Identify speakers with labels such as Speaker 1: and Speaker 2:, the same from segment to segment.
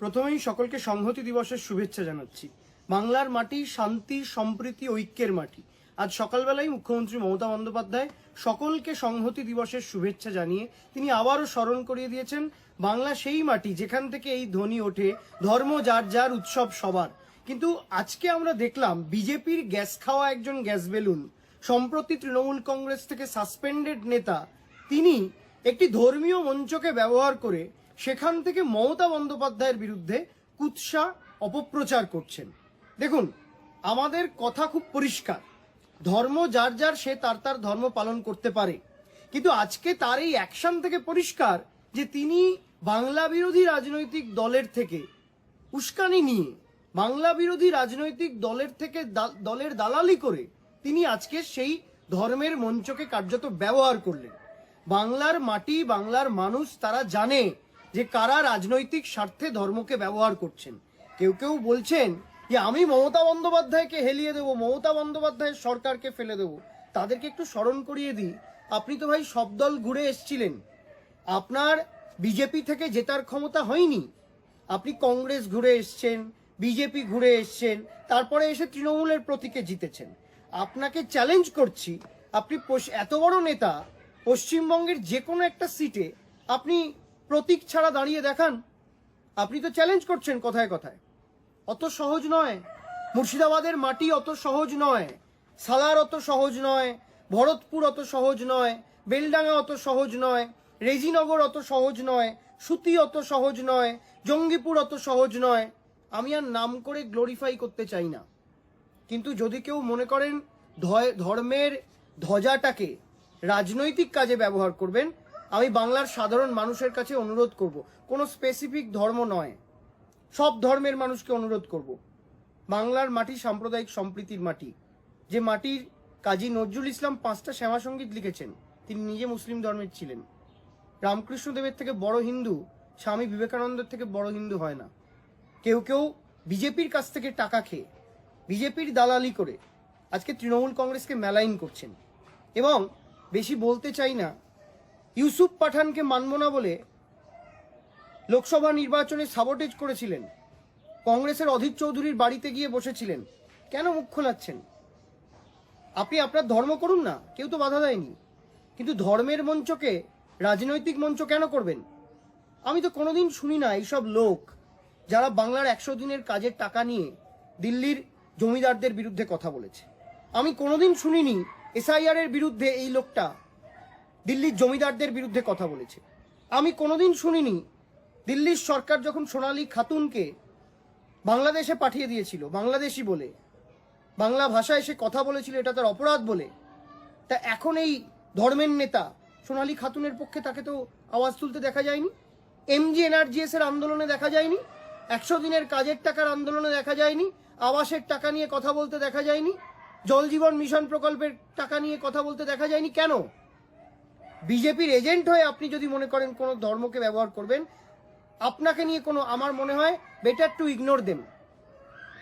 Speaker 1: প্রথমেই সকলকে সংহতি দিবসের শুভেচ্ছা জানাচ্ছি। বাংলার মাটি শান্তি, সম্প্রীতি, ঐক্যের মাটি। আজ সকালবেলায় মুখ্যমন্ত্রী মমতা বন্দ্যোপাধ্যায় সকলকে সংহতি দিবসের শুভেচ্ছা জানিয়ে তিনি আবারও স্মরণ করিয়ে দিয়েছেন, বাংলা সেই মাটি যেখান থেকে এই ধ্বনি ওঠে, ধর্ম যার যার উৎসব সবার। কিন্তু আজকে আমরা দেখলাম বিজেপির গ্যাস খাওয়া একজন গ্যাস বেলুন। সম্প্রতি তৃণমূল কংগ্রেস থেকে সাসপেন্ডেড নেতা, তিনি একটি ধর্মীয় মঞ্চকে ব্যবহার করে সেখান থেকে মমতা বন্দ্যোপাধ্যায়ের বিরুদ্ধে কুৎসা অপপ্রচার করছেন। দেখুন, আমাদের কথা খুব পরিষ্কার। ধর্ম যার যার, সে তার তার ধর্ম পালন করতে পারে। কিন্তু আজকে তার এই অ্যাকশন থেকে পরিষ্কার যে তিনি বাংলা বিরোধী রাজনৈতিক দলের থেকে উস্কানি নিয়ে বাংলা বিরোধী রাজনৈতিক দলের থেকে দলের দালালি করে তিনি আজকে সেই ধর্মের মঞ্চকে কার্যত ব্যবহার করলেন। বাংলার মাটি, বাংলার মানুষ তারা জানে যে কারা রাজনৈতিক স্বার্থে ধর্মকে ব্যবহার করছেন। কেউ কেউ বলছেন যে, আমি মমতা বন্দ্যোপাধ্যায়কে হেলিয়ে দেবো, মমতা বন্দ্যোপাধ্যায়ের সরকারকে ফেলে দেবো। তাদেরকে একটু স্মরণ করিয়ে দিই। আপনি তো ভাই সব দল ঘুরে এসছিলেন। আপনার বিজেপি থেকে জেতার ক্ষমতা হয়নি। আপনি কংগ্রেস ঘুরে এসছেন, বিজেপি ঘুরে এসছেন, তারপরে এসে তৃণমূলের প্রতীকে জিতেছেন। আপনাকে চ্যালেঞ্জ করছি, আপনি এত বড় নেতা, পশ্চিমবঙ্গের যে কোনো একটা সিটে আপনি প্রতীক ছাড়া দাঁড়িয়ে দেখান। আপনি তো চ্যালেঞ্জ করছেন কথায় কথায়। অত সহজ নয়। মুর্শিদাবাদের মাটি অত সহজ নয়। সালার অত সহজ নয়। ভরতপুর অত সহজ নয়। বেলডাঙ্গা অত সহজ নয়। রেজিনগর অত সহজ নয়। সুতি অত সহজ নয়। জঙ্গিপুর অত সহজ নয়। আমি আর নাম করে গ্লোরিফাই করতে চাই না। কিন্তু যদি কেউ মনে করেন ধর্মের ধ্বজাটাকে রাজনৈতিক কাজে ব্যবহার করবেন আমি বাংলার সাধারণ মানুষের কাছে অনুরোধ করব, কোনো স্পেসিফিক ধর্ম নয়। সব ধর্মের মানুষকে অনুরোধ করব। বাংলার মাটি সাম্প্রদায়িক সম্প্রীতির মাটি। যে মাটির কাজী নজরুল ইসলাম পাঁচটা শ্যামা সংগীত লিখেছেন, তিনি নিজে মুসলিম ধর্মের ছিলেন। রামকৃষ্ণদেবের থেকে বড় হিন্দু, স্বামী বিবেকানন্দের থেকে বড় হিন্দু হয় না। কেউ কেউ বিজেপির কাছ থেকে টাকা খেয়ে, বিজেপির দালালি করে, আজকে তৃণমূল কংগ্রেসকে মেলাইন করছেন। এবং বেশি বলতে চাই না ইউসুফ পাঠানকে মানব না বলে লোকসভা নির্বাচনে সাবোটেজ করেছিলেন। কংগ্রেসের অধীর চৌধুরীর বাড়িতে গিয়ে বসেছিলেন। কেন মুখ খোলাচ্ছেন? আপনি আপনার ধর্ম করুন না, কেউ তো বাধা দেয়নি। কিন্তু ধর্মের মঞ্চকে, রাজনৈতিক মঞ্চ কেন করবেন? আমি তো কোনোদিন শুনি না এইসব লোক যারা বাংলার একশো দিনের কাজের টাকা নিয়ে দিল্লির জমিদারদের বিরুদ্ধে কথা বলেছে। আমি কোনোদিন শুনিনি এসআইআর এর বিরুদ্ধে এই লোকটা দিল্লির জমিদারদের বিরুদ্ধে কথা বলেছে। আমি কোনোদিন শুনিনি, দিল্লির সরকার যখন সোনালী খাতুনকে বাংলাদেশে পাঠিয়ে দিয়েছিল, বাংলাদেশি বলে, বাংলা ভাষায় সে কথা বলেছিল, এটা তার অপরাধ বলে, তা এখন এই ধর্মের নেতা সোনালী খাতুনের পক্ষে তাকে তো আওয়াজ তুলতে দেখা যায়নি? এমজি এনআরজিএস এর আন্দোলনে দেখা যায়নি? একশো দিনের কাজের টাকার আন্দোলনে দেখা যায়নি? আবাসের টাকা নিয়ে কথা বলতে দেখা যায়নি? জল জীবন মিশন প্রকল্পের টাকা নিয়ে কথা বলতে দেখা যায়নি? কেন? বিজেপির এজেন্ট হয়ে আপনি যদি মনে করেন কোনো ধর্মকে ব্যবহার করবেন, আপনাকে নিয়ে কোনো, আমার মনে হয় বেটার টু ইগনোর দেম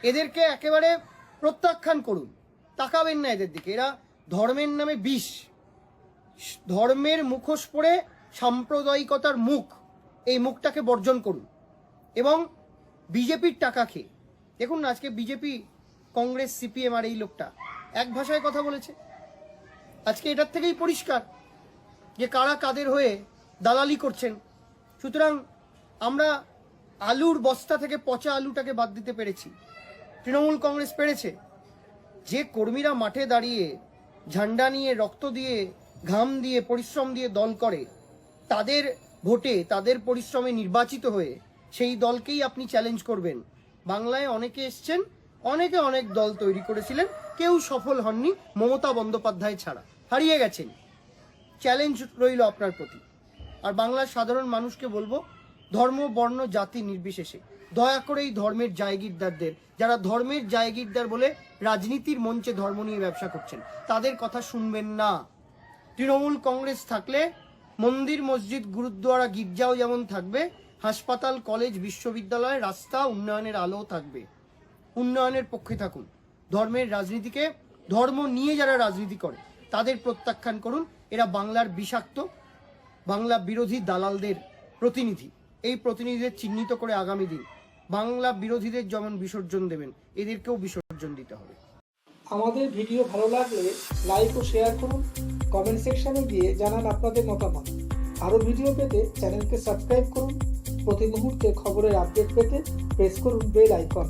Speaker 1: এদেরকে একেবারে প্রত্যাখ্যান করুন। তাকাবেন না এদের দিকে। এরা ধর্মের নামে বিষ। ধর্মের মুখোশ পরে সাম্প্রদায়িকতার মুখ, এই মুখটাকে বর্জন করুন। এবং বিজেপির টাকা খেয়ে। দেখুন না, আজকে বিজেপি, কংগ্রেস, সিপিএম আর এই লোকটা এক ভাষায় কথা বলেছে। আজকে এটার থেকেই পরিষ্কার। যে কারা কাদের হয়ে দালালি করছেন। সুতরাং আমরা আলুর বস্তা থেকে পচা আলুটাকে বাদ দিতে পেরেছি। তৃণমূল কংগ্রেস পেরেছে। যে কর্মীরা মাঠে দাঁড়িয়ে ঝান্ডা নিয়ে, রক্ত দিয়ে, ঘাম দিয়ে, পরিশ্রম দিয়ে দল করে, তাদের ভোটে, তাদের পরিশ্রমে নির্বাচিত হয়ে সেই দলকেই আপনি চ্যালেঞ্জ করবেন। বাংলায় অনেকে এসছেন, অনেকে অনেক দল তৈরি করেছিলেন, কেউ সফল হননি মমতা বন্দ্যোপাধ্যায় ছাড়া। হারিয়ে গেছেন। চ্যালেঞ্জ রইল আপনার প্রতি। আর বাংলার সাধারণ মানুষকে বলব, ধর্ম, বর্ণ, জাতি নির্বিশেষে। দয়া করে এই ধর্মের জায়গিরদারদের যারা ধর্মের জায়গিরদার বলে রাজনীতির মঞ্চে ধর্ম নিয়ে ব্যবসা করছেন, তাদের কথা শুনবেন না। তৃণমূল কংগ্রেস থাকলে মন্দির, মসজিদ, গুরুদ্বারা, গির্জাও যেমন থাকবে, হাসপাতাল, কলেজ, বিশ্ববিদ্যালয়, রাস্তা, উন্নয়নের আলোও থাকবে। উন্নয়নের পক্ষে থাকুন। ধর্মের রাজনীতিকে, ধর্ম নিয়ে যারা রাজনীতি করে, তাদের প্রত্যাখ্যান করুন। এরা বাংলার বিষাক্ত, বাংলা বিরোধী দালালদের প্রতিনিধি। এই প্রতিনিধিদের চিহ্নিত করে আগামী দিন বাংলা বিরোধীদের যেমন বিসর্জন দেবেন, এদেরকেও বিসর্জন দিতে হবে।
Speaker 2: আমাদের ভিডিও ভালো লাগলে লাইক ও শেয়ার করুন, কমেন্ট সেকশনে গিয়ে জানান আপনাদের মতামত। আরও ভিডিও পেতে চ্যানেলকে সাবস্ক্রাইব করুন। প্রতি মুহূর্তে খবরের আপডেট পেতে প্রেস করুন বেল আইকন।